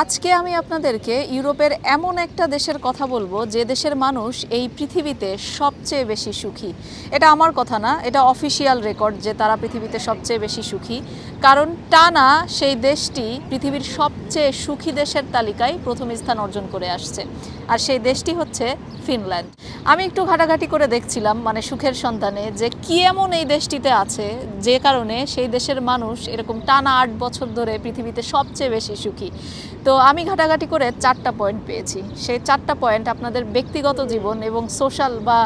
আজকে আমি আপনাদেরকে ইউরোপের এমন একটা দেশের কথা বলব, যে দেশের মানুষ এই পৃথিবীতে সবচেয়ে বেশি সুখী। এটা আমার কথা না, এটা অফিসিয়াল রেকর্ড যে তারা পৃথিবীতে সবচেয়ে বেশি সুখী। কারণ টানা সেই দেশটি পৃথিবীর সবচেয়ে সুখী দেশের তালিকায় প্রথম স্থান অর্জন করে আসছে। আর সেই দেশটি হচ্ছে ফিনল্যান্ড। আমি একটু ঘাটাঘাটি করে দেখছিলাম মানে সুখের সন্ধানে, যে কি এমন এই দেশটিতে আছে, যে কারণে সেই দেশের মানুষ এরকম টানা আট বছর ধরে পৃথিবীতে সবচেয়ে বেশি সুখী। তো আমি ঘাটাঘাটি করে চারটা পয়েন্ট পেয়েছি। সেই চারটা পয়েন্ট আপনাদের ব্যক্তিগত জীবন এবং সোশ্যাল বা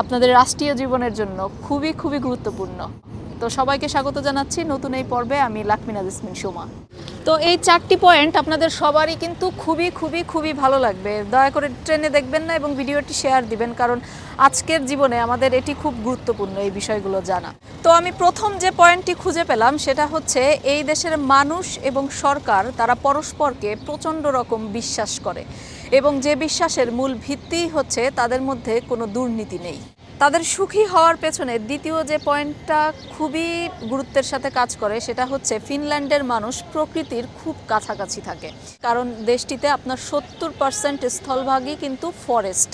আপনাদের রাষ্ট্রীয় জীবনের জন্য খুবই খুবই গুরুত্বপূর্ণ। তো সবাইকে স্বাগত জানাচ্ছি। নতুন এই পর্বে আমি লাকমিনা জেসমিন সোমা। তো এই চারটি পয়েন্ট আপনাদের সবারই কিন্তু খুবই খুবই খুবই ভালো লাগবে। দয়া করে ট্রেনে দেখবেন না এবং ভিডিওটি শেয়ার দিবেন, কারণ আজকের জীবনে আমাদের এটি খুব গুরুত্বপূর্ণ এই বিষয়গুলো জানা। তো আমি প্রথম যে পয়েন্টটি খুঁজে পেলাম, সেটা হচ্ছে এই দেশের মানুষ এবং সরকার, তারা পরস্পরকে প্রচণ্ড রকম বিশ্বাস করে এবং যে বিশ্বাসের মূল ভিত্তি হচ্ছে তাদের মধ্যে কোনো দুর্নীতি নেই। তাদের সুখী হওয়ার পেছনে দ্বিতীয় যে পয়েন্টটা খুবই গুরুত্বের সাথে কাজ করে, সেটা হচ্ছে ফিনল্যান্ডের মানুষ প্রকৃতির খুব কাছাকাছি থাকে। কারণ দেশটিতে আপনার সত্তর পার্সেন্ট স্থলভাগই কিন্তু ফরেস্ট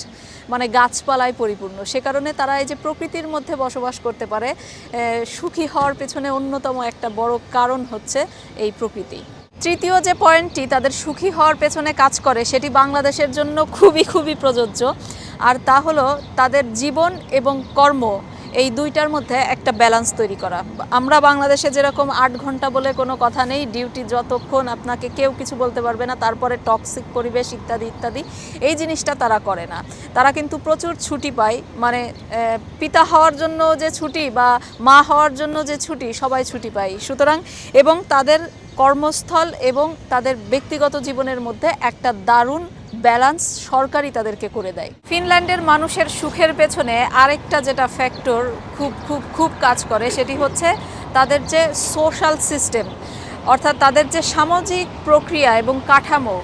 মানে গাছপালায় পরিপূর্ণ। সে কারণে তারা এই যে প্রকৃতির মধ্যে বসবাস করতে পারে সুখী হওয়ার পেছনে অন্যতম একটা বড় কারণ হচ্ছে এই প্রকৃতি। তৃতীয় যে পয়েন্টটি, তাদের সুখী হওয়ার পেছনে কাজ করে, সেটি বাংলাদেশের জন্য খুবই খুবই প্রযোজ্য। আর তা হলো তাদের জীবন এবং কর্ম, এই দুইটার মধ্যে একটা ব্যালেন্স তৈরি করা। আমরা বাংলাদেশে যেরকম আট ঘণ্টা বলে কোনো কথা নেই ডিউটি যতক্ষণ আপনাকে কেউ কিছু বলতে পারবে না, তারপরে টক্সিক পরিবেশ ইত্যাদি ইত্যাদি, এই জিনিসটা তারা করে না। তারা কিন্তু প্রচুর ছুটি পায় মানে পিতা হওয়ার জন্য যে ছুটি বা মা হওয়ার জন্য যে ছুটি, সবাই ছুটি পায়। সুতরাং, এবং তাদের কর্মস্থল এবং তাদের ব্যক্তিগত জীবনের মধ্যে একটা দারুণ ব্যালান্স সরকারই তাদেরকে করে দেয়। ফিনল্যান্ডের মানুষের সুখের পেছনে আরেকটা যেটা ফ্যাক্টর খুব খুব খুব কাজ করে সেটি হচ্ছে তাদের যে সোশ্যাল সিস্টেম অর্থাৎ তাদের যে সামাজিক প্রক্রিয়া এবং কাঠামো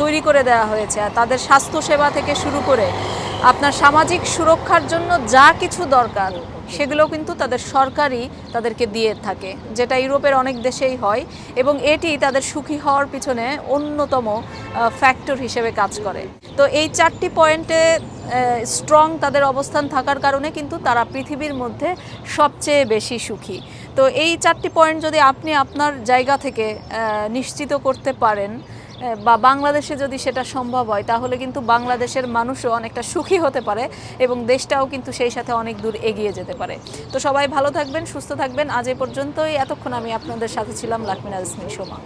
তৈরি করে দেওয়া হয়েছে তাদের স্বাস্থ্যসেবা থেকে শুরু করে আপনার সামাজিক সুরক্ষার জন্য যা কিছু দরকার সেগুলো কিন্তু তাদের সরকারই তাদেরকে দিয়ে থাকে, যেটা ইউরোপের অনেক দেশেই হয় এবং এটি তাদের সুখী হওয়ার পিছনে অন্যতম ফ্যাক্টর হিসেবে কাজ করে। তো এই চারটি পয়েন্টে স্ট্রং তাদের অবস্থান থাকার কারণে কিন্তু তারা পৃথিবীর মধ্যে সবচেয়ে বেশি সুখী। তো এই চারটি পয়েন্ট যদি আপনি আপনার জায়গা থেকে নিশ্চিত করতে পারেন বা বাংলাদেশে যদি সেটা সম্ভব হয়, তাহলে কিন্তু বাংলাদেশের মানুষও অনেকটা সুখী হতে পারে এবং দেশটাও কিন্তু সেই সাথে অনেক দূর এগিয়ে যেতে পারে। তো সবাই ভালো থাকবেন, সুস্থ থাকবেন। আজ এ পর্যন্তই। এতক্ষণ আমি আপনাদের সাথে ছিলাম লাকমিনা ইসমিন সোমা।